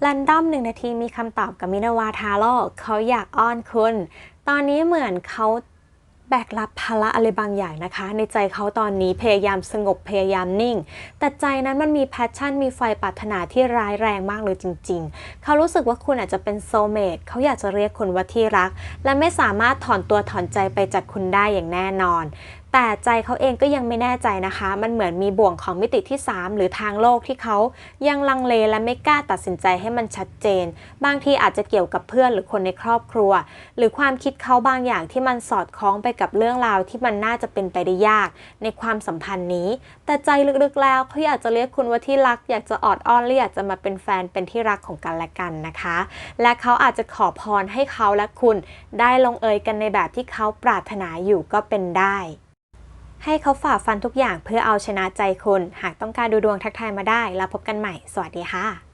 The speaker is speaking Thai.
แรนดอมหนึ่งนาทีมีคำตอบกับมินาวาทาโร่เขาอยากอ้อนคุณ ตอนนี้เหมือนเขาแบกรับภาระอะไรบางอย่างนะคะ ในใจเขาตอนนี้พยายามสงบพยายามนิ่ง แต่ใจนั้นมันมีแพชชั่นมีไฟปรารถนาที่ร้ายแรงมากเลยจริง ๆ เขารู้สึกว่าคุณอาจจะเป็นโซเมตเขาอยากจะเรียกคุณว่าที่รัก และไม่สามารถถอนตัวถอนใจไปจากคุณได้อย่างแน่นอนแต่ใจเขาเองก็ยังไม่แน่ใจนะคะ มันเหมือนมีบ่วงของมิติที่ 3 หรือทางโลกที่เขายังลังเลและไม่กล้าตัดสินใจให้มันชัดเจน บางทีอาจจะเกี่ยวกับเพื่อนหรือคนในครอบครัว หรือความคิดเขาบางอย่างที่มันสอดคล้องไปกับเรื่องราวที่มันน่าจะเป็นไปได้ยาก ในความสัมพันธ์นี้ แต่ใจลึกๆแล้วเขาอยากจะเรียกคุณว่าที่รัก อยากจะออดอ้อนและอยากจะมาเป็นแฟนเป็นที่รักของกันและกันนะคะ และเขาอาจจะขอพรให้เขาและคุณ ได้ลงเอยกันในแบบที่เขาปรารถนาอยู่ก็เป็นได้ ให้เขาฝ่าฟันทุกอย่างเพื่อเอาชนะใจคุณหากต้องการดูดวงทักทายมาได้ แล้วพบกันใหม่ สวัสดีค่ะ